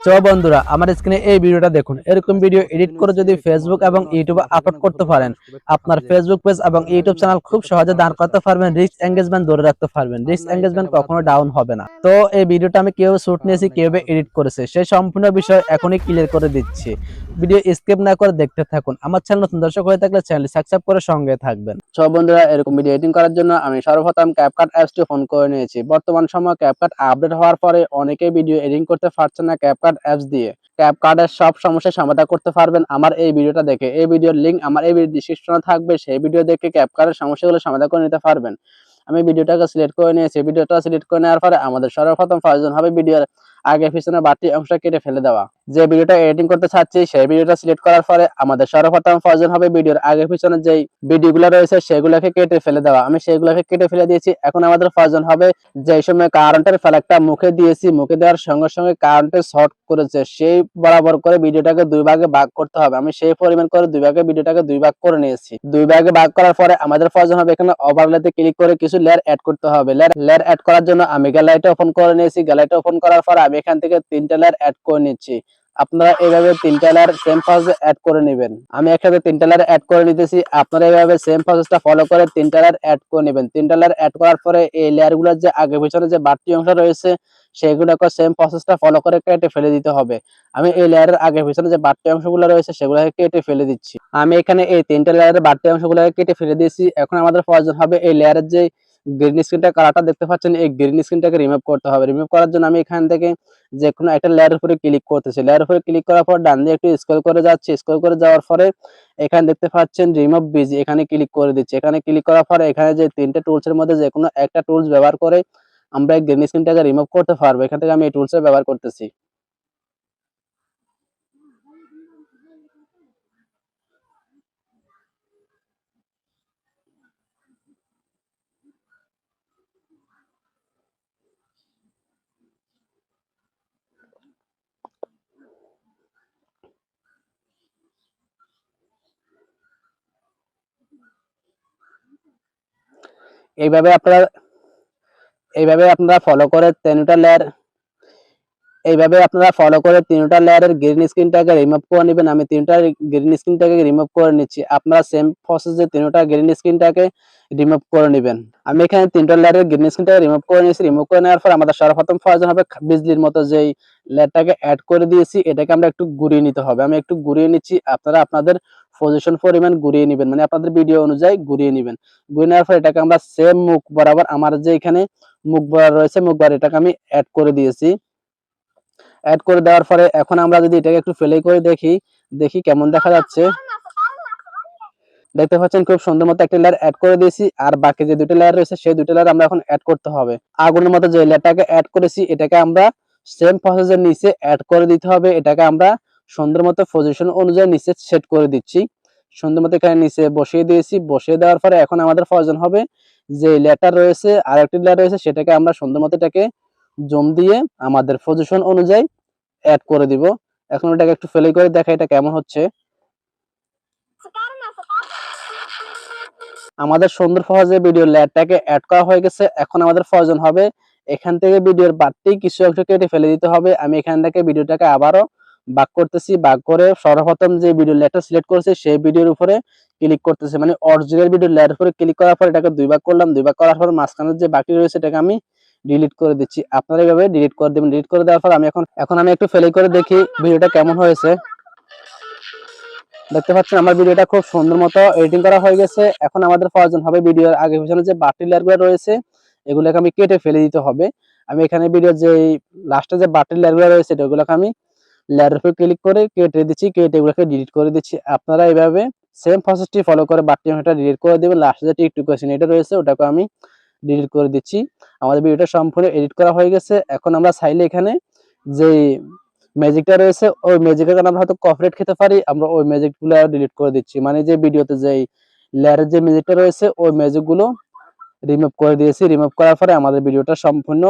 তো বন্ধুরা, আমার স্ক্রিনে এই ভিডিওটা দেখুন। এরকম ভিডিও এডিট করে যদি ফেসবুক এবং ইউটিউবে আপলোড করতে পারেন, আপনার ফেসবুক পেজ এবং ইউটিউব চ্যানেল খুব সহজে দাঁড় করতে পারবেন রিচ এঙ্গেজমেন্ট ধরে রাখতে পারবেন। রিচ এঙ্গেজমেন্ট কখনো ডাউন হবে না। তো এই ভিডিওটা আমি কীভাবে শুট নিয়েছি, কীভাবে এডিট করেছে, সেই সম্পূর্ণ বিষয় এখনই ক্লিয়ার করে দিচ্ছি। ভিডিও স্কিপ না করে দেখতে থাকুন। আমার চ্যানেল নতুন দর্শক হয়ে থাকলে চ্যানেল সাবস্ক্রাইব করে সঙ্গে থাকবেন। সব বন্ধুরা, এরকম ভিডিও এডিটিং করার জন্য আমি সর্বপ্রথম ক্যাপকাট অ্যাপসটি ফোন করে নিয়েছি। বর্তমান সময় ক্যাপকাট আপডেট হওয়ার পরে অনেকেই ভিডিও এডিটিং করতে পারছে না। ক্যাপকাট অ্যাপস দিয়ে। ট্যাপ কার্ডের সব সমস্যার সমাধান করতে পারবেন আমার এই ভিডিওটা দেখে। এই ভিডিওর লিঙ্ক আমার এই ভিডিও ডিসক্রিপশনে থাকবে। সেই ভিডিও দেখে ক্যাপ কার্ডের সমস্যাগুলো সমাধান করে নিতে পারবেন। আমি ভিডিওটাকে সিলেক্ট করে নিয়েছি। ভিডিওটা সিলেক্ট করে নেওয়ার পরে আমাদের সর্বপ্রথম প্রয়োজন হবে ভিডিওর আগে পিছনে বাড়তি অংশ কেটে ফেলে দেওয়া। যে ভিডিওটা এডিটিং করতে চাচ্ছি, সেই ভিডিওটা সিলেক্ট করার পরে আমাদের সর্বপ্রথম প্রয়োজন হবে ভিডিওর আগে পিছনে যেই ভিডিওগুলো রয়েছে, সেগুলোকে কেটে ফেলে দেওয়া। আমি সেগুলোকে কেটে ফেলে দিয়েছি। এখন আমাদের প্রয়োজন হবে যে সময় কারেন্টের ফ্ল্যাগটা মুখে দিয়েছি, মুখে দেওয়ার সঙ্গে সঙ্গে কারেন্টের শর্ট করেছে, সেই বরাবর করে ভিডিওটাকে দুই ভাগে ভাগ করতে হবে। আমি সেই পরিমাণ করে দুই ভাগে ভিডিওটাকে দুই ভাগ করে নিয়েছি। দুই ভাগে ভাগ করার পরে আমাদের প্রয়োজন হবে এখানে ওভারলেতে ক্লিক করে কিছু লেয়ার অ্যাড করতে হবে। লেয়ার অ্যাড করার জন্য আমি গ্যালারিটা ওপেন করে নিয়েছি। গ্যালারিটা ওপেন করার পর আমি এখান থেকে তিনটা লেয়ার অ্যাড করে নিচ্ছি। আপনারা এইভাবে তিনটা লেয়ার সেম প্রসেস অ্যাড করে নেবেন। আমি একসাথে তিনটা লেয়ার অ্যাড করে নিতেছি। আপনারা এইভাবে সেম প্রসেসটা ফলো করে তিনটা লেয়ার অ্যাড করে নেবেন। তিনটা লেয়ার অ্যাড করার পরে এই লেয়ারগুলোর যে আগে পিছনে যে বাড়তি অংশ রয়েছে, সেগুলোকে সেম প্রসেসটা ফলো করে কেটে ফেলে দিতে হবে। আমি এই লেয়ারের আগে পিছনে যে বাড়তি অংশগুলো রয়েছে, সেগুলোকে কেটে ফেলে দিচ্ছি। আমি এখানে এই তিনটা লেয়ারের বাড়তি অংশগুলোকে কেটে ফেলে দিয়েছি। এখন আমাদের প্রয়োজন হবে এই লেয়ারের যে গ্রিন স্ক্রিনটা কালারটা দেখতে পাচ্ছেন, এই গ্রিন স্ক্রিনটাকে রিমুভ করতে হবে। রিমুভ করার জন্য আমি এখান থেকে যে কোনো একটা লেয়ার উপরে ক্লিক করতেছি। লেয়ার উপরে ক্লিক করার পর ডান দিয়ে একটু স্ক্রল করে যাচ্ছি। স্ক্রল করে যাওয়ার পরে এখানে দেখতে পাচ্ছেন রিমুভ বিজি এখানে ক্লিক করে দিচ্ছি। এখানে ক্লিক করার পরে এখানে যে তিনটে টুলসের মধ্যে যে কোনো একটা টুলস ব্যবহার করে আমরা এই গ্রিন স্ক্রিনটাকে রিমুভ করতে পারব। এখান থেকে আমি এই টুলসের ব্যবহার করতেছি। এইভাবে আপনারা এইভাবে আপনারা ফলো করে তিনটা লেয়ার এইভাবে আপনারা ফলো করে তিনটা লেয়ারের গ্রিন স্ক্রিনটাকে রিমুভ করে নেবেন। আমি তিনটা গ্রিন স্ক্রিনটাকে রিমুভ করে নিচ্ছি। আপনারা সেম প্রসেসে তিনটা গ্রিন স্ক্রিনটাকে রিমুভ করে নেবেন। আমি এখানে তিনটা লেয়ারের গ্রিন স্ক্রিনটাকে রিমুভ করে নিয়েছি। রিমুভ করে নেওয়ার পর আমাদের সর্বপ্রথম প্রয়োজন হবে বিজলির মতো যেই লেয়ারটাকে অ্যাড করে দিয়েছি, এটাকে আমরা একটু ঘুরিয়ে নিতে হবে। আমি একটু ঘুরিয়ে নিচ্ছি। আপনারা আপনাদের পজিশন পরিমাণ ঘুরিয়ে নেবেন। মানে আপনাদের ভিডিও অনুযায়ী ঘুরিয়ে নেবেন। ঘুরিয়ে নেওয়ার পর এটাকে আমরা সেম মুখ বরাবর আমার যে এখানে মুখ বরাবর রয়েছে, মুখ বরাবর এটাকে আমি অ্যাড করে দিয়েছি। অ্যাড করে দেওয়ার পরে এখন আমরা যদি এটাকে একটু ফেলে করে দেখি দেখি কেমন দেখা যাচ্ছে। দেখতে পাচ্ছেন খুব সুন্দর মতো একটা লেয়ার অ্যাড করে দিয়েছি, আর বাকি যে দুটো লেয়ার রয়েছে, সেই দুটো লেয়ার আমরা এখন অ্যাড করতে হবে। আগুনের মতো যে লেয়ারটাকে অ্যাড করেছি, এটাকে আমরা সেম প্রসেসের নিচে অ্যাড করে দিতে হবে। এটাকে আমরা সুন্দর মতো পজিশন অনুযায়ী নিচে সেট করে দিচ্ছি। সুন্দর মতো এখানে নিচে বসিয়ে দিয়েছি। বসিয়ে দেওয়ার পরে এখন আমাদের প্রয়োজন হবে যে লেয়ারটা রয়েছে আর একটি লেয়ার রয়েছে, সেটাকে আমরা সুন্দর মতো এটাকে জম দিয়ে আমাদের পজিশন অনুযায়ী অ্যাড করে দিব। এখন এটাকে একটু ফেলে করে দেখা এটা কেমন হচ্ছে। আমাদের সুন্দর সহজে ভিডিও লেয়ারটাকে অ্যাড করা হয়ে গেছে। এখন আমাদের প্রয়োজন হবে এখান থেকে ভিডিওর বাড়তি কিছু একটু কেটে ফেলে দিতে হবে। আমি এখান থেকে ভিডিওটাকে আবারও বাক করতেছি, বাক করে সর্বপ্রথম যে ভিডিও লেয়ারটা সিলেক্ট করেছে, সেই ভিডিওর উপরে ক্লিক করতেছি। মানে অরিজিনাল ভিডিও লেয়ার উপরে ক্লিক করার পর এটাকে দুই ভাগ করলাম, দুই ভাগ করার পর মাঝখানে যে বাকি রয়েছে, এটাকে আমি ডিলিট করে দিচ্ছি। আপনারা এইভাবে ডিলিট করে দেবেন। ডিলিট করে দেওয়ার পর আমি এখন এখন আমি একটু ফেলে করে দেখি ভিডিওটা কেমন হয়েছে। দেখতে পাচ্ছেন, আমার ভিডিওটা খুব সুন্দর মতো এডিটিং করা হয়ে গেছে। এখন আমাদের প্রয়োজন হবে ভিডিওর আগে পিছনে যে বাটি লেয়ারগুলো রয়েছে, এগুলোকে আমি কেটে ফেলে দিতে হবে। আমি এখানে ভিডিওর যে লাস্টে যে বাটি লেয়ারগুলো রয়েছে এগুলোকে আমি লেয়ার উপরে ক্লিক করে কেটে দিচ্ছি কেটে এগুলোকে ডিলিট করে দিচ্ছি। আপনারা এইভাবে সেম প্রসেসটি ফলো করে বাটি অংশটা ডিলিট করে দেবেন। লাস্টে যে টিকটুক এটা রয়েছে, ওটাকে আমি ডিলিট করে দিচ্ছি। আমাদের ভিডিওটা সম্পূর্ণ এডিট করা হয়ে গেছে। এখন আমরা চাইলে এখানে যে ম্যাজিকটা রয়েছে, ওই ম্যাজিকের কারণে আমরা হয়তো কপিরাইট খেতে পারি। আমরা ওই ম্যাজিকগুলো ডিলিট করে দিচ্ছি। মানে যে ভিডিওতে যে লেয়ারের যে ম্যাজিকটা রয়েছে, ওই ম্যাজিকগুলো রিমুভ করে দিয়েছি। রিমুভ করার পরে আমাদের ভিডিওটা সম্পূর্ণ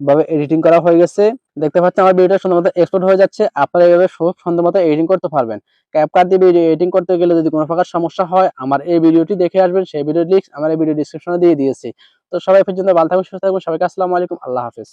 ভাবে এডিটিং করা হয়ে গেছে। দেখতে পাচ্ছেন আমার ভিডিওটা সুন্দর মতো এক্সপোর্ট হয়ে যাচ্ছে। আপনারা এইভাবে সুন্দর মতো এডিটিং করতে পারবেন। ক্যাপকার্ট দিয়ে ভিডিও এডিটিং করতে গেলে যদি কোনো প্রকার সমস্যা হয়, আমার এই ভিডিওটি দেখে আসবেন। সেই ভিডিও লিঙ্ক আমার এই ভিডিও ডিসক্রিপশনে দিয়ে দিয়েছি। তো সবাই পর্যন্ত ভালো থাকবেন, সুস্থ থাকবেন। সবাইকে আসসালামু আলাইকুম। আল্লাহ হাফেজ।